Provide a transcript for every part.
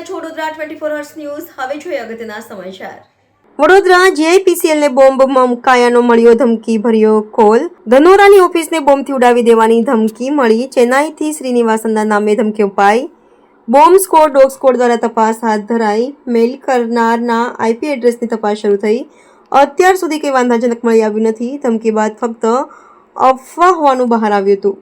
છો Vadodara twenty four hours news હવે જોઈએ અગત્યના સમાચાર. વડોદરા જીઆઈપીસીએલને બોમ્બમાં મુકાયાનો મળ્યો ધમકી ભર્યો કોલ ધનોરાની ઓફિસને બોમ્બથી ઉડાવી દેવાની ધમકી મળી. ચેન્નાઈથી શ્રીનિવાસનના નામે ધમકી અપાઈ. બોમ્બ સ્કોડ, ડોગ સ્કોડ દ્વારા તપાસ હાથ ધરાઈ. મેલ કરનારના આઈપી એડ્રેસની તપાસ શરૂ થઈ. અત્યાર સુધી કંઈ વાંધાજનક મળી આવ્યું નથી. ધમકી બાદ ફક્ત અફવા હોવાનું બહાર આવ્યું હતું.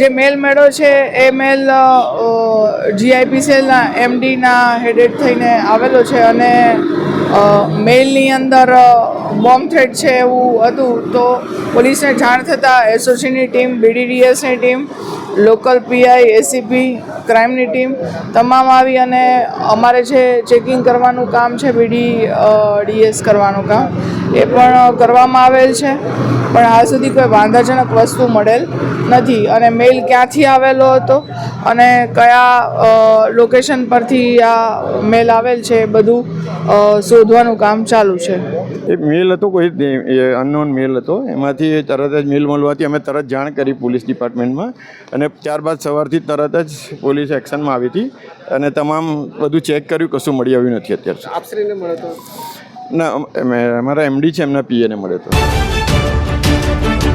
જે મેલ મેળો છે, એ મેલ જીઆઈપીસીએલના એમડીના હેડેડ થઈને આવેલો છે અને મેલની અંદર બોમ્બ થ્રેટ છે એવું હતું તો પોલીસને જાણ થતાં એસઓસીની ટીમ બીડીડીએસની ટીમ લોકલ પીઆઈ એસીપી ક્રાઇમની ટીમ તમામ આવી અને અમારે જે ચેકિંગ કરવાનું કામ છે બીડી ડીએસ કરવાનું કામ, એ પણ કરવામાં આવેલ છે. પણ હાલ સુધી કોઈ વાંધાજનક વસ્તુ મળેલ નથી. અને મેલ ક્યાંથી આવેલો હતો અને કયા લોકેશન પરથી આ મેલ આવેલ છે એ બધું શોધવાનું કામ ચાલુ છે. એ મેલ હતો કોઈ અનનોન મેલ હતો. એમાંથી તરત જ મેલ મળવાથી અમે તરત જાણ કરી પોલીસ ડિપાર્ટમેન્ટમાં અને ત્યારબાદ સવારથી તરત જ પોલીસ એક્શનમાં આવી હતી અને તમામ બધું ચેક કર્યું કશું મળી આવ્યું નથી અત્યારે આપશ્રીને મળ્યો તો? ના અમે- અમારા એમડી છે એમના પીએને મળ્યો હતો. Thank you.